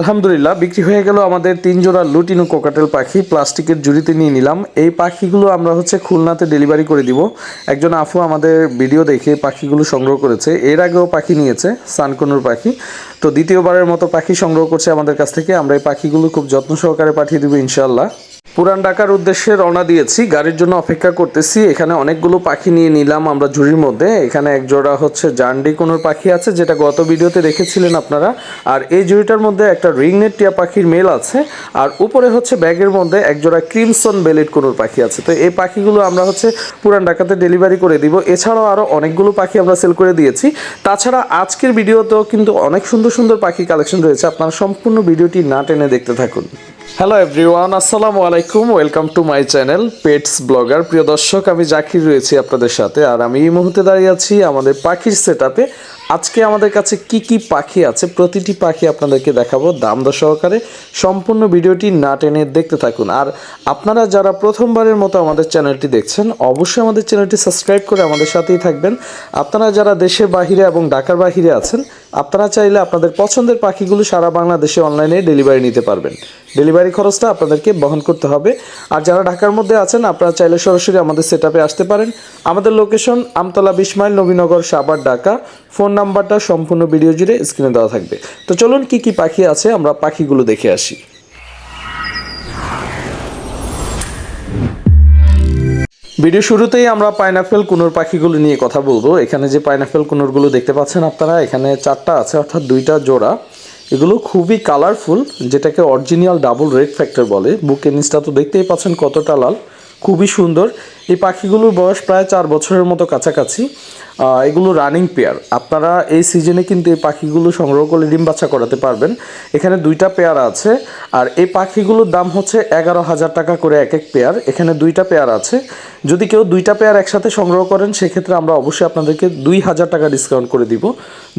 আলহামদুলিল্লাহ, বিক্রি হয়ে গেল আমাদের তিন জোড়া লুটিনো কোকাটেল পাখি, প্লাস্টিকের জুড়িতে নিয়ে নিলাম। এই পাখিগুলো আমরা হচ্ছে খুলনাতে ডেলিভারি করে দিব। একজন আফু আমাদের ভিডিও দেখে পাখিগুলো সংগ্রহ করেছে। এর আগেও পাখি নিয়েছে, সানকনুর পাখি। তো দ্বিতীয়বারের মতো পাখি সংগ্রহ করছে আমাদের কাছ থেকে। আমরা এই পাখিগুলো খুব যত্ন সহকারে পাঠিয়ে দিব ইনশাল্লাহ পুরান ঢাকার উদ্দেশ্যে রওনা দিয়েছি। গাড়ির জন্য অপেক্ষা করতেছি। এখানে অনেকগুলো পাখি নিয়ে নিলাম আমরা ঝুড়ির মধ্যে। এখানে এক জোড়া হচ্ছে জান্ডি কোনোর পাখি আছে, যেটা গত ভিডিওতে দেখেছিলেন আপনারা। আর এই ঝুড়িটার মধ্যে একটা রিংনেট টিয়া পাখির মেল আছে। আর উপরে হচ্ছে ব্যাগের মধ্যে এক জোড়া ক্রিমসন বেলেট কোনোর পাখি আছে। তো এই পাখিগুলো আমরা হচ্ছে পুরান ঢাকাতে ডেলিভারি করে দিব। এছাড়াও আরও অনেকগুলো পাখি আমরা সেল করে দিয়েছি। তাছাড়া আজকের ভিডিওতেও কিন্তু অনেক সুন্দর সুন্দর পাখি কালেকশন রয়েছে। আপনারা সম্পূর্ণ ভিডিওটি না টেনে দেখতে থাকুন। হ্যালো এভরিওয়ান আসসালামু আলাইকুম welcome to my channel pets blogger প্রিয় দর্শক আমি জাকির রয়েছি আপনাদের সাথে। আর আমি এই মুহূর্তে দাঁড়িয়ে আছি আমাদের পাখির সেট আজকে আমাদের কাছে কি কি পাখি আছে, প্রতিটি পাখি আপনাদেরকে দেখাবো দাম সহকারে। সম্পূর্ণ ভিডিওটি না টেনে দেখতে থাকুন। আর আপনারা যারা প্রথমবারের মতো আমাদের চ্যানেলটি দেখছেন, অবশ্যই আমাদের চ্যানেলটি সাবস্ক্রাইব করে আমাদের সাথেই থাকবেন। আপনারা যারা দেশের বাহিরে এবং ঢাকার বাহিরে আছেন, আপনারা চাইলে আপনাদের পছন্দের পাখিগুলো সারা বাংলাদেশে অনলাইনে ডেলিভারি নিতে পারবেন। ডেলিভারি খরচটা আপনাদেরকে বহন করতে হবে। আর যারা ঢাকার মধ্যে আছেন, আপনারা চাইলে সরাসরি আমাদের সেট আসতে পারেন। আমাদের লোকেশন আমতলা বিশ মাইল নবীনগর সাবার ঢাকা। ফোন নাম্বারটা সম্পূর্ণ ভিডিও জুড়ে স্ক্রিনে দেওয়া থাকবে। তো চলুন, কি কি পাখি আছে আমরা পাখিগুলো দেখে আসি। ভিডিও শুরুতেই আমরা পাইনাপেল কুনুর পাখিগুলো নিয়ে কথা বলব। এখানে যে পাইনাপেল কুনুরগুলো দেখতে পাচ্ছেন আপনারা, এখানে চারটা আছে, অর্থাৎ দুইটা জোড়া। এগুলো খুবই কালারফুল যেটাকে অরিজিনাল ডাবল রেড ফ্যাক্টর বলে। বুকের নিচটা তো দেখতেই পাচ্ছেন কতটা লাল। খুবই সুন্দর। এই পাখিগুলোর বয়স প্রায় চার বছরের মতো কাছাকাছি। এগুলো রানিং পেয়ার। আপনারা এই সিজনে কিন্তু এই পাখিগুলো সংগ্রহ করে ডিম বাচ্চা করাতে পারবেন। এখানে দুইটা পেয়ার আছে আর এই পাখিগুলোর দাম হচ্ছে এগারো হাজার টাকা করে এক এক পেয়ার। এখানে দুইটা পেয়ার আছে। যদি কেউ দুইটা পেয়ার একসাথে সংগ্রহ করেন, সেক্ষেত্রে আমরা অবশ্যই আপনাদেরকে দুই হাজার টাকা ডিসকাউন্ট করে দিব।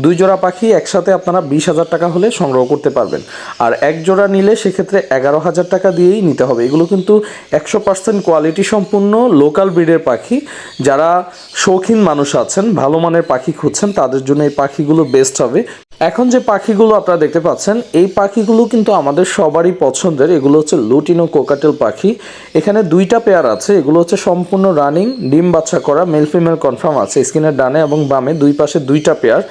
দুই জোড়া পাখি একসাথে আপনারা বিশ হাজার টাকা হলে সংগ্রহ করতে পারবেন। আর এক জোড়া নিলে সেক্ষেত্রে এগারো হাজার টাকা দিয়েই নিতে হবে। এগুলো কিন্তু একশো পার্সেন্ট কোয়ালিটি সম্পূর্ণ লোকাল ব্রিডের পাখি। যারা শৌখিন মানুষ আছেন, ভালো মানের পাখি খুঁজছেন, তাদের জন্য এই পাখিগুলো বেস্ট হবে। এখন যে পাখিগুলো আপনারা দেখতে পাচ্ছেন, এই পাখিগুলো কিন্তু আমাদের সবারই পছন্দের। এগুলো হচ্ছে লুটিনো কোকাটেল পাখি। এখানে দুইটা পেয়ার আছে। এগুলো হচ্ছে সম্পূর্ণ রানিং, ডিম বাচ্চা করা, মেল ফিমেল কনফার্ম আছে স্কিনের ডানে এবং বামে দুই পাশে দুইটা পেয়ার।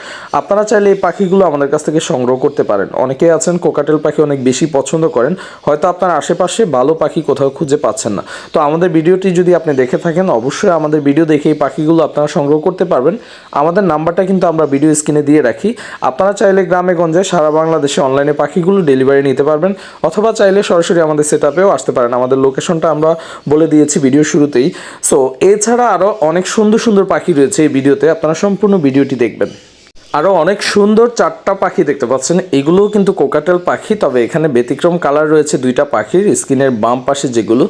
আপনারা চাইলে এই পাখিগুলো আমাদের কাছ থেকে সংগ্রহ করতে পারেন। অনেকে আছেন কোকাটেল পাখি অনেক বেশি পছন্দ করেন। হয়তো আপনার আশেপাশে ভালো পাখি কোথাও খুঁজে পাচ্ছেন না। তো আমাদের ভিডিওটি যদি আপনি দেখে থাকেন, অবশ্যই আমাদের ভিডিও দেখে এই পাখিগুলো আপনারা সংগ্রহ করতে পারবেন। আমাদের নাম্বারটা কিন্তু আমরা ভিডিও স্ক্রিনে দিয়ে রাখি। আপনারা চাইলে গ্রামে, গঞ্জে সারা বাংলাদেশে অনলাইনে পাখিগুলো ডেলিভারি নিতে পারবেন অথবা চাইলে সরাসরি আমাদের সেট আসতে পারেন। আমাদের লোকেশনটা আমরা বলে দিয়েছি ভিডিও শুরুতেই। সো এছাড়া আরও অনেক সুন্দর সুন্দর পাখি রয়েছে এই ভিডিওতে আপনারা সম্পূর্ণ ভিডিওটি দেখবেন। আরও অনেক সুন্দর চারটা পাখি দেখতে পাচ্ছেন। এগুলোও কিন্তু কোকাটেল পাখি, তবে এখানে ব্যতিক্রম কালার রয়েছে দুইটা পাখির, স্কিনের বাম পাশে যেগুলো।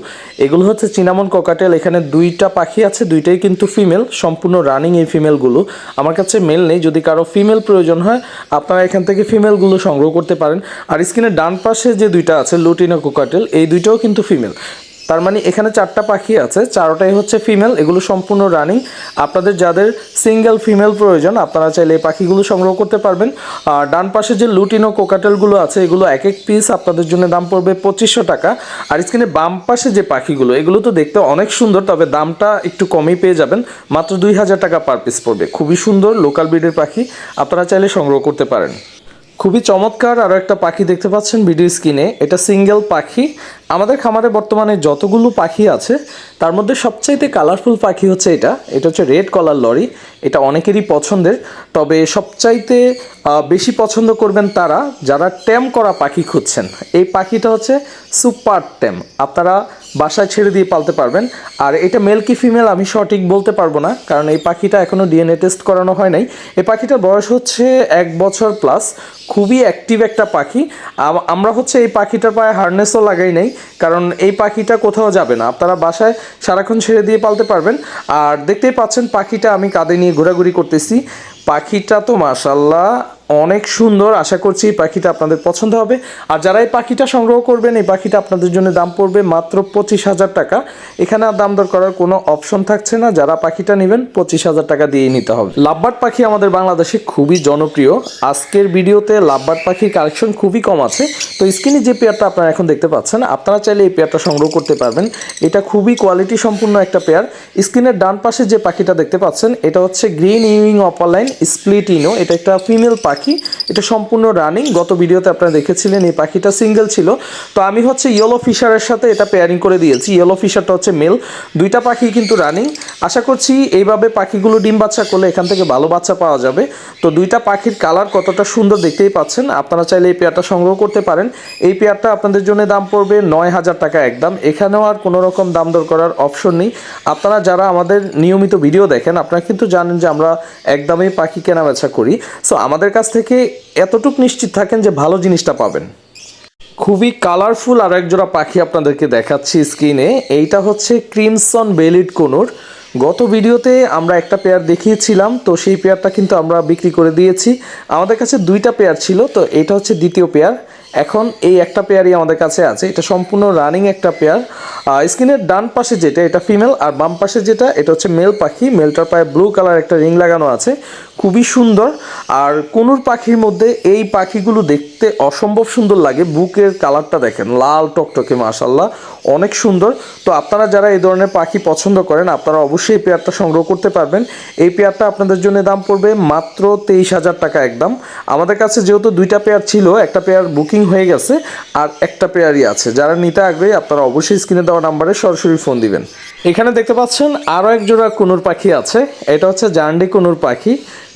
এগুলো হচ্ছে চিনামন কোকাটেল, এখানে দুইটা পাখি আছে, দুইটাই কিন্তু ফিমেল, সম্পূর্ণ রানিং এই ফিমেলগুলো। আমার কাছে মেল নেই, যদি কারও ফিমেল প্রয়োজন হয়, আপনারা এখান থেকে ফিমেলগুলো সংগ্রহ করতে পারেন। আর স্কিনের ডান পাশে যে দুইটা আছে, লুটিনো কোকাটেল, এই দুইটাও কিন্তু ফিমেল। তার মানে এখানে চারটা পাখি আছে, চারোটাই হচ্ছে ফিমেল এগুলো সম্পূর্ণ রানিং আপনাদের যাদের সিঙ্গেল ফিমেল প্রয়োজন, আপনারা চাইলে এই পাখিগুলো সংগ্রহ করতে পারবেন। আর ডান পাশে যে লুটিনো কোকাটেলগুলো আছে, এগুলো এক এক পিস আপনাদের জন্য দাম পড়বে পঁচিশশো টাকা। আর স্ক্রিনে বাম পাশে যে পাখিগুলো, এগুলো তো দেখতে অনেক সুন্দর, তবে দামটা একটু কমই পেয়ে যাবেন। মাত্র দুই হাজার টাকা পার পিস পড়বে। খুবই সুন্দর লোকাল ব্রিডের পাখি, আপনারা চাইলে সংগ্রহ করতে পারেন। খুবই চমৎকার আরও একটা পাখি দেখতে পাচ্ছেন ভিডিও স্ক্রিনে এটা সিঙ্গেল পাখি। আমাদের খামারে বর্তমানে যতগুলো পাখি আছে, তার মধ্যে সবচাইতে কালারফুল পাখি হচ্ছে এটা। এটা হচ্ছে রেড কলার লরি। এটা অনেকেরই পছন্দের। তবে সবচাইতে বেশি পছন্দ করবেন তারা যারা ট্যাম করা পাখি খুঁজছেন। এই পাখিটা হচ্ছে সুপার ট্যাম আপনারা বাসায় ছেড়ে দিয়ে পালতে পারবেন। আর এটা মেল কি ফিমেল আমি সঠিক বলতে পারব না, কারণ এই পাখিটা এখনও ডিএনএ টেস্ট করানো হয় নাই। এই পাখিটার বয়স হচ্ছে এক বছর প্লাস খুবই অ্যাক্টিভ একটা পাখি। আমরা হচ্ছে এই পাখিটার পায়ে হার্নেসও লাগাই নাই, কারণ এই পাখিটা কোথাও যাবে না। আপনারা বাসায় সারাক্ষণ ছেড়ে দিয়ে পালতে পারবেন। আর দেখতেই পাচ্ছেন পাখিটা আমি কাঁধে নিয়ে ঘোরাঘুরি করতেছি। পাখিটা তো মাশাল্লাহ অনেক সুন্দর। আশা করছি এই পাখিটা আপনাদের পছন্দ হবে। আর যারা এই পাখিটা সংগ্রহ করবেন, এই পাখিটা আপনাদের জন্য দাম পড়বে মাত্র পঁচিশ হাজার টাকা। এখানে আর দাম দর করার কোনো অপশন থাকছে না। যারা পাখিটা নেবেন, পঁচিশ হাজার টাকা দিয়েই নিতে হবে। লাভবার্ড পাখি আমাদের বাংলাদেশে খুবই জনপ্রিয়। আজকের ভিডিওতে লাভবার্ড পাখির কালেকশন খুবই কম আছে। তো স্ক্রিনে যে পেয়ারটা আপনারা এখন দেখতে পাচ্ছেন, আপনারা চাইলে এই পেয়ারটা সংগ্রহ করতে পারবেন। এটা খুবই কোয়ালিটি সম্পূর্ণ একটা পেয়ার। স্ক্রিনের ডান পাশে যে পাখিটা দেখতে পাচ্ছেন, এটা হচ্ছে green wing opaline split ino এটা একটা ফিমেল পাখি। এটা সম্পূর্ণ রানিং গত ভিডিওতে আপনারা দেখেছিলেন এই পাখিটা সিঙ্গেল ছিল। তো আমি হচ্ছে ইয়েলো ফিশারের সাথে এটা পেয়ারিং করে দিয়েছি। ইয়েলো ফিশারটা হচ্ছে মেল দুইটা পাখি কিন্তু রানিং আশা করছি এইভাবে পাখিগুলো ডিম বাচ্চা করলে এখান থেকে ভালো বাচ্চা পাওয়া যাবে। তো দুইটা পাখির কালার কতটা সুন্দর দেখতেই পাচ্ছেন। আপনারা চাইলে এই পেয়ারটা সংগ্রহ করতে পারেন। এই পেয়ারটা আপনাদের জন্য দাম পড়বে নয় হাজার টাকা একদম। এখানেও আর কোনো রকম দাম দর করার অপশন নেই। আপনারা যারা আমাদের নিয়মিত ভিডিও দেখেন, আপনারা কিন্তু জানেন যে আমরা একদমই পাখি কেনা বেচা করি। সো আমাদের কাছ থেকে এতটুক নিশ্চিত থাকেন যে ভালো জিনিসটা পাবেন। খুবই কালারফুল আর একজোড়া পাখি আপনাদেরকে দেখাচ্ছি স্ক্রিনে। এইটা হচ্ছে ক্রিমসন বেলিড কোনোর গত ভিডিওতে আমরা একটা পেয়ার দেখিয়েছিলাম, তো সেই পেয়ারটা কিন্তু আমরা বিক্রি করে দিয়েছি। আমাদের কাছে দুইটা পেয়ার ছিল, তো এটা হচ্ছে দ্বিতীয় পেয়ার এখন এই একটা পেয়ারই আমাদের কাছে আছে। এটা সম্পূর্ণ রানিং একটা পেয়ার স্ক্রিনের ডান পাশে যেটা, এটা ফিমেল আর বাম পাশে যেটা, এটা হচ্ছে মেল পাখি। মেলটার পায়ে ব্লু কালার একটা রিং লাগানো আছে। খুবই সুন্দর। আর কোনুর পাখির মধ্যে এই পাখিগুলো দেখতে অসম্ভব সুন্দর লাগে। বুকের কালারটা দেখেন, লাল টকটকে মাশাল্লাহ অনেক সুন্দর। তো আপনারা যারা এই ধরনের পাখি পছন্দ করেন, আপনারা অবশ্যই এই পেয়ারটা সংগ্রহ করতে পারবেন। এই পেয়ারটা আপনাদের জন্য দাম পড়বে মাত্র তেইশ হাজার টাকা একদম। আমাদের কাছে যেহেতু দুইটা পেয়ার ছিল, একটা পেয়ার বুকিং হয়ে গেছে আর একটা পেয়ারই আছে। যারা নিতে আগ্রহী, আপনারা অবশ্যই স্ক্রিনে দেওয়া নাম্বারে সরাসরি ফোন দিবেন। এখানে দেখতে পাচ্ছেন আরও এক জোড়া কুনুর পাখি আছে। এটা হচ্ছে জান্ডি কুনুর পাখি।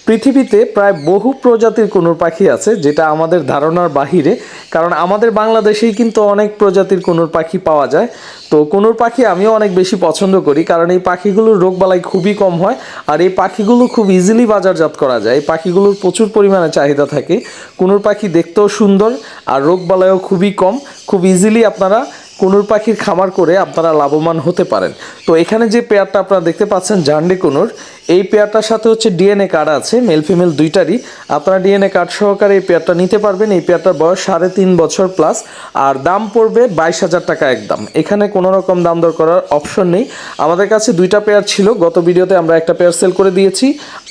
পৃথিবীতে প্রায় বহু প্রজাতির কুনুর পাখি আছে, যেটা আমাদের ধারণার বাহিরে, কারণ আমাদের বাংলাদেশেই কিন্তু অনেক প্রজাতির কুনুর পাখি পাওয়া যায়। তো কুনুর পাখি আমিও অনেক বেশি পছন্দ করি, কারণ এই পাখিগুলোর রোগবালাই খুবই কম হয়, আর এই পাখিগুলো খুব ইজিলি বাজারজাত করা যায়। এই পাখিগুলোর প্রচুর পরিমাণে চাহিদা থাকে। কুনুর পাখি দেখতেও সুন্দর, আর রোগবালাইও খুবই কম। খুব ইজিলি আপনারা কুনুর পাখির খামার করে আপনারা লাভবান হতে পারেন। তো এখানে যে পেয়ারটা আপনারা দেখতে পাচ্ছেন জান্ডি কুনুর এই পেয়ারটার সাথে হচ্ছে ডিএনএ কার্ড আছে, মেল ফিমেল দুইটারই। আপনারা ডিএনএ কার্ড সহকারে এই পেয়ারটা নিতে পারবেন। এই পেয়ারটার বয়স সাড়ে তিন বছর প্লাস, আর দাম পড়বে বাইশ হাজার টাকা একদম। এখানে কোনো রকম দাম দর করার অপশন নেই। আমাদের কাছে দুইটা পেয়ার ছিল, গত ভিডিওতে আমরা একটা পেয়ার সেল করে দিয়েছি,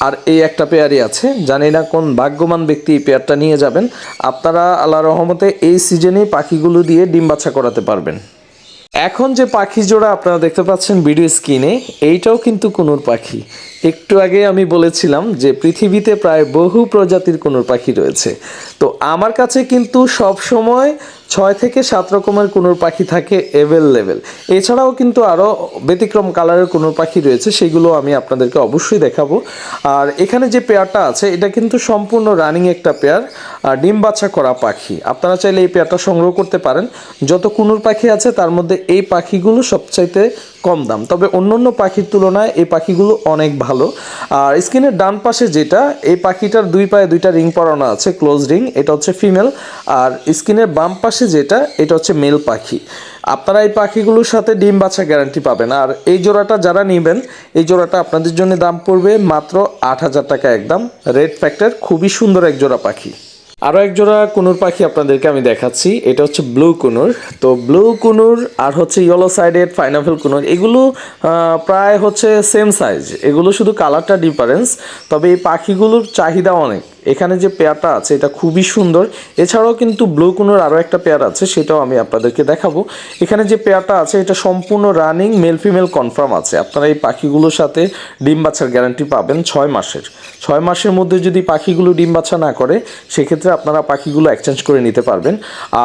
আর এই একটা পেয়ারই আছে। জানি না কোন ভাগ্যবান ব্যক্তি এই পেয়ারটা নিয়ে যাবেন। আপনারা আল্লাহ রহমতে এই সিজনেই পাখিগুলো দিয়ে ডিম বাচ্চা করাতে পারবেন। এখন যে পাখি জোড়া আপনারা দেখতে পাচ্ছেন ভিডিও স্ক্রিনে, এইটাও কিন্তু কুনুর পাখি। একটু আগে আমি বলেছিলাম যে পৃথিবীতে প্রায় বহু প্রজাতির কুনুর পাখি রয়েছে। তো আমার কাছে কিন্তু সব সময় ছয় থেকে সাত রকমের কুনুর পাখি থাকে অ্যাভেলেবেল এছাড়াও কিন্তু আরও ব্যতিক্রম কালারের কুনুর পাখি রয়েছে, সেগুলো আমি আপনাদেরকে অবশ্যই দেখাবো। আর এখানে যে পেয়ারটা আছে, এটা কিন্তু সম্পূর্ণ রানিং একটা পেয়ার, আর ডিম বাচ্চা করা পাখি। আপনারা চাইলে এই পেয়ারটা সংগ্রহ করতে পারেন। যত কুনুর পাখি আছে, তার মধ্যে এই পাখিগুলো সবচাইতে কম দাম। তবে অন্য অন্য পাখির তুলনায় এই পাখিগুলো অনেক ভালো। আর স্ক্রিনের ডান পাশে যেটা, এই পাখিটার দুই পায়ে দুইটা রিং পরানো আছে ক্লোজ রিং এটা হচ্ছে ফিমেল আর স্ক্রিনের বাম পাশে যেটা, এটা হচ্ছে মেল পাখি। আপনারা এই পাখিগুলোর সাথে ডিম বাছা গ্যারান্টি পাবেন। আর এই জোড়াটা যারা নেবেন, এই জোড়াটা আপনাদের জন্য দাম পড়বে মাত্র আট হাজার টাকা একদম। রেড ফ্যাক্টর খুবই সুন্দর এক জোড়া পাখি। আরও এক জোড়া কুনুর পাখি আপনাদেরকে আমি দেখাচ্ছি। এটা হচ্ছে ব্লু কুনুর তো ব্লু কুনুর আর হচ্ছে ইয়েলো সাইডেড পাইনাপেল কুনুর এগুলো প্রায় হচ্ছে সেম সাইজ এগুলো শুধু কালারটা ডিফারেন্স তবে এই পাখিগুলোর চাহিদা অনেক। এখানে যে পেয়ারটা আছে, এটা খুবই সুন্দর। এছাড়াও কিন্তু ব্লু কুনোর আরও একটা পেয়ার আছে, সেটাও আমি আপনাদেরকে দেখাবো। এখানে যে পেয়ারটা আছে, এটা সম্পূর্ণ রানিং, মেল ফিমেল কনফার্ম আছে। আপনারা এই পাখিগুলোর সাথে ডিম বাচ্চার গ্যারান্টি পাবেন ছয় মাসের। ছয় মাসের মধ্যে যদি পাখিগুলো ডিম বাচ্চা না করে, সেক্ষেত্রে আপনারা পাখিগুলো এক্সচেঞ্জ করে নিতে পারবেন।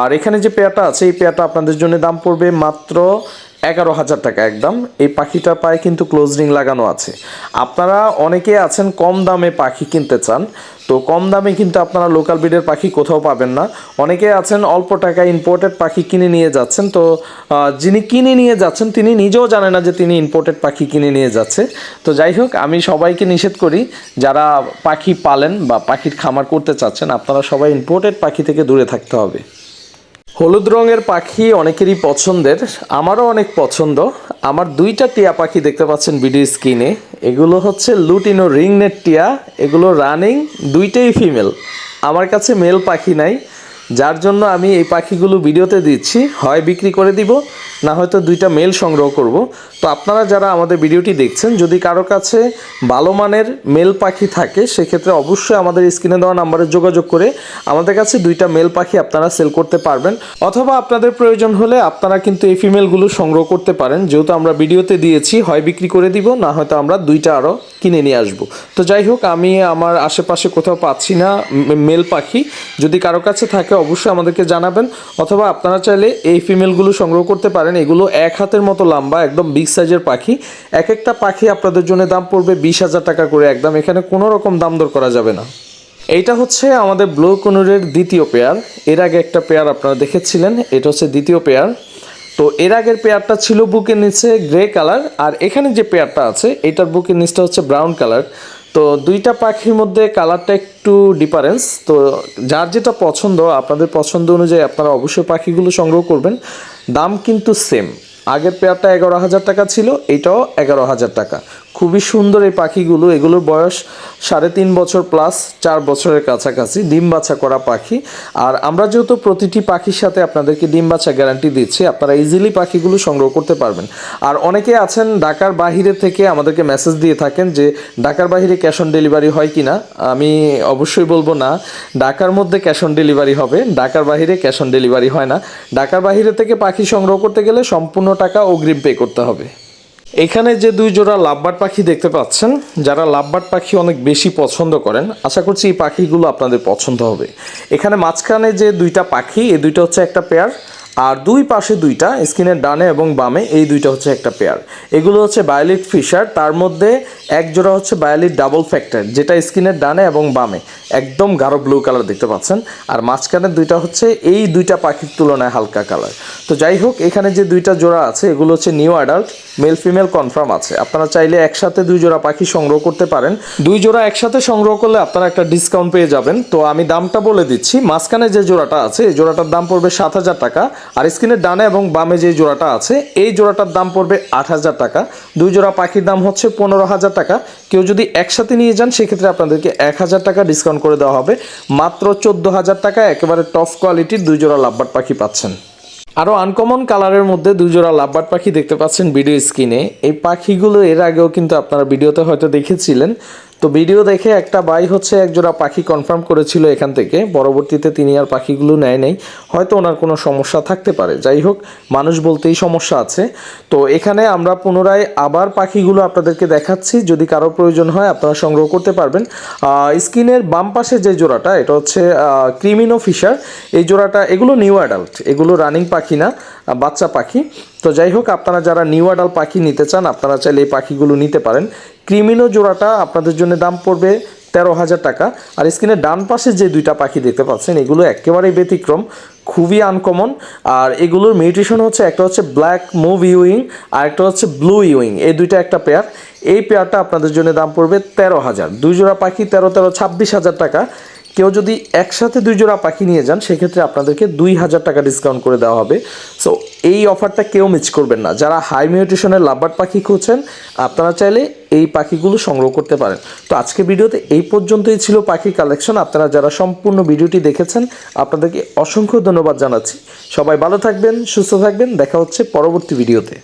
আর এখানে যে পেয়ারটা আছে, এই পেয়ারটা আপনাদের জন্য দাম পড়বে মাত্র এগারো হাজার টাকা একদম। এই পাখিটার পায়ে কিন্তু ক্লোজ রিং লাগানো আছে। আপনারা অনেকে আছেন কম দামে পাখি কিনতে চান। তো কম দামে কিন্তু আপনারা লোকাল ব্রিডের পাখি কোথাও পাবেন না। অনেকে আছেন অল্প টাকায় ইম্পোর্টেড পাখি কিনে নিয়ে যাচ্ছেন। তো যিনি কিনে নিয়ে যাচ্ছেন, তিনি নিজেও জানে না যে তিনি ইম্পোর্টেড পাখি কিনে নিয়ে যাচ্ছে। তো যাই হোক, আমি সবাইকে নিষেধ করি, যারা পাখি পালেন বা পাখির খামার করতে চাচ্ছেন, আপনারা সবাই ইম্পোর্টেড পাখি থেকে দূরে থাকতে হবে। হলুদ রঙের পাখি অনেকেরই পছন্দের, আমারও অনেক পছন্দ। আমার দুইটা টিয়া পাখি দেখতে পাচ্ছেন ভিডিও স্ক্রিনে। এগুলো হচ্ছে লুটিনো রিংনেট টিয়া, এগুলো রানিং, দুইটাই ফিমেল। আমার কাছে মেল পাখি নাই। যার জন্য আমি এই পাখিগুলো ভিডিওতে দিচ্ছি। হয় বিক্রি করে দিব, না হয়তো দুইটা মেল সংগ্রহ করব। তো আপনারা যারা আমাদের ভিডিওটি দেখছেন, যদি কারও কাছে ভালো মানের মেল পাখি থাকে, সেক্ষেত্রে অবশ্যই আমাদের স্ক্রিনে দেওয়া নাম্বারে যোগাযোগ করে আমাদের কাছে দুইটা মেল পাখি আপনারা সেল করতে পারবেন। অথবা আপনাদের প্রয়োজন হলে আপনারা কিন্তু এই ফিমেলগুলো সংগ্রহ করতে পারেন। যেহেতু আমরা ভিডিওতে দিয়েছি, হয় বিক্রি করে দিব, না হয়তো আমরা দুইটা আরও কিনে নিয়ে আসব। তো যাই হোক, আমি আমার আশেপাশে কোথাও পাচ্ছি না মেল পাখি। যদি কারও কাছে থাকে অবশ্যই আমাদেরকে জানাবেন। অথবা আপনারা চাইলে এই ফিমেলগুলো সংগ্রহ করতে পারেন। এগুলো এক হাতের মতো লম্বা, একদম বিগ সাইজের পাখি। এক একটা পাখি আপনাদের জন্য দাম পড়বে বিশ হাজার টাকা করে। একদম এখানে কোনো রকম দাম দর করা যাবে না। এইটা হচ্ছে আমাদের ব্লু কনুরের দ্বিতীয় পেয়ার। এর আগে একটা পেয়ার আপনারা দেখেছিলেন। এটা হচ্ছে দ্বিতীয় পেয়ার। তো এর আগের পেয়ারটা ছিল বুকের নিচে গ্রে কালার। আর এখানে যে পেয়ারটা আছে, এটার বুকের নিচটা হচ্ছে ব্রাউন কালার। তো দুইটা পাখির মধ্যে কালারটা একটু ডিফারেন্স তো যার যেটা পছন্দ, আপনাদের পছন্দ অনুযায়ী আপনারা অবশ্যই পাখিগুলো সংগ্রহ করবেন। দাম কিন্তু সেম আগের পেয়ারটা এগারো হাজার টাকা ছিল, এটাও এগারো হাজার টাকা। খুবই সুন্দর এই পাখিগুলো। এগুলোর বয়স সাড়ে তিন বছর প্লাস চার বছরের কাছাকাছি। ডিম বাচ্চা করা পাখি। আর আমরা যেহেতু প্রতিটি পাখির সাথে আপনাদেরকে ডিম বাচ্চা গ্যারান্টি দিচ্ছি, আপনারা ইজিলি পাখিগুলো সংগ্রহ করতে পারবেন। আর অনেকে আছেন ঢাকার বাহিরে থেকে আমাদেরকে মেসেজ দিয়ে থাকেন যে, ঢাকার বাহিরে ক্যাশ অন ডেলিভারি হয় কি না আমি অবশ্যই বলব না। ঢাকার মধ্যে ক্যাশ অন ডেলিভারি হবে। ঢাকার বাহিরে ক্যাশ অন ডেলিভারি হয় না। ঢাকার বাহিরে থেকে পাখি সংগ্রহ করতে গেলে সম্পূর্ণ টাকা অগ্রিম পে করতে হবে। এখানে যে দুই জোড়া লাভবার্ড পাখি দেখতে পাচ্ছেন, যারা লাভবার্ড পাখি অনেক বেশি পছন্দ করেন, আশা করছি এই পাখিগুলো আপনাদের পছন্দ হবে। এখানে মাঝখানে যে দুইটা পাখি, এই দুইটা হচ্ছে একটা পেয়ার আর দুই পাশে দুইটা স্ক্রিনের ডানে এবং বামে, এই দুইটা হচ্ছে একটা পেয়ার এগুলো হচ্ছে বায়োলিট ফিশার, তার মধ্যে এক জোড়া হচ্ছে বায়োলিট ডাবল ফ্যাক্টর, যেটা স্ক্রিনের ডানে এবং বামে, একদম গাঢ় ব্লু কালার দেখতে পাচ্ছেন। আর মাঝখানের দুইটা হচ্ছে এই দুইটা পাখির তুলনায় হালকা কালার তো যাই হোক, এখানে যে দুইটা জোড়া আছে, এগুলো হচ্ছে new adult male female confirm আছে। আপনারা চাইলে একসাথে দুই জোড়া পাখি সংগ্রহ করতে পারেন। দুই জোড়া একসাথে সংগ্রহ করলে আপনারা একটা ডিসকাউন্ট পেয়ে যাবেন। তো আমি দামটা বলে দিচ্ছি। মাঝখানে যে জোড়াটা আছে, এই জোড়াটার দাম পড়বে সাত হাজার টাকা। আর স্ক্রিনের ডানে এবং বামে যে জোড়াটা আছে, এই জোড়াটার দাম পড়বে আট হাজার টাকা। দুই জোড়া পাখির দাম হচ্ছে পনেরো হাজার টাকা। কেউ যদি একসাথে নিয়ে যান, সেক্ষেত্রে আপনাদেরকে এক হাজার টাকা ডিসকাউন্ট করে দেওয়া হবে। মাত্র চোদ্দ হাজার টাকা, একেবারে টপ কোয়ালিটির দুই জোড়া লাভবার্ড পাখি পাচ্ছেন। আরও আনকমন কালারের মধ্যে দুজোড়া লাভবার পাখি দেখতে পাচ্ছেন ভিডিও স্ক্রিনে এই পাখিগুলো এর আগেও কিন্তু আপনারা ভিডিওতে হয়তো দেখেছিলেন। তো ভিডিও দেখে একটা বাই হচ্ছে এক জোড়া পাখি কনফার্ম করেছিল এখান থেকে। পরবর্তীতে তিনি আর পাখিগুলো নেয় নাই। হয়তো ওনার কোনো সমস্যা থাকতে পারে। যাই হোক, মানুষ বলতেই সমস্যা আছে। তো এখানে আমরা পুনরায় আবার পাখিগুলো আপনাদেরকে দেখাচ্ছি। যদি কারও প্রয়োজন হয়, আপনারা সংগ্রহ করতে পারবেন। স্ক্রিনের বাম পাশে যে জোড়াটা, এটা হচ্ছে ক্রিমিনো ফিশার। এই জোড়াটা, এগুলো নিউ অ্যাডাল্ট এগুলো রানিং পাখি না বাচ্চা পাখি। তো যাই হোক, আপনারা যারা নিউ অ্যাডাল্ট পাখি নিতে চান, আপনারা চাইলে এই পাখিগুলো নিতে পারেন। ক্রিমিনো জোড়াটা আপনাদের জন্য দাম পড়বে তেরো হাজার টাকা। আর স্ক্রিনে ডান পাশে যে দুইটা পাখি দেখতে পাচ্ছেন, এগুলো একেবারেই ব্যতিক্রম, খুবই আনকমন আর এগুলোর মিউটেশন হচ্ছে, একটা হচ্ছে ব্ল্যাক মুভ ইউইং আর একটা হচ্ছে ব্লু ইউইং এই দুইটা একটা পেয়ার এই পেয়ারটা আপনাদের জন্য দাম পড়বে তেরো হাজার। দুই জোড়া পাখি তেরো তেরো ছাব্বিশ হাজার টাকা। কেউ যদি একসাথে দুই জোড়া পাখি নিয়ে যান, সেক্ষেত্রে আপনাদেরকে দুই হাজার টাকা ডিসকাউন্ট করে দেওয়া হবে। সো এই অফারটা কেউ মিস করবেন না। যারা হাই মিউটেশনের লাভবার্ড পাখি খুঁজছেন, আপনারা চাইলে এই পাখিগুলো সংগ্রহ করতে পারেন। তো আজকে ভিডিওতে এই পর্যন্তই ছিল পাখি কালেকশন আপনারা যারা সম্পূর্ণ ভিডিওটি দেখেছেন, আপনাদেরকে অসংখ্য ধন্যবাদ জানাচ্ছি। সবাই ভালো থাকবেন, সুস্থ থাকবেন। দেখা হচ্ছে পরবর্তী ভিডিওতে।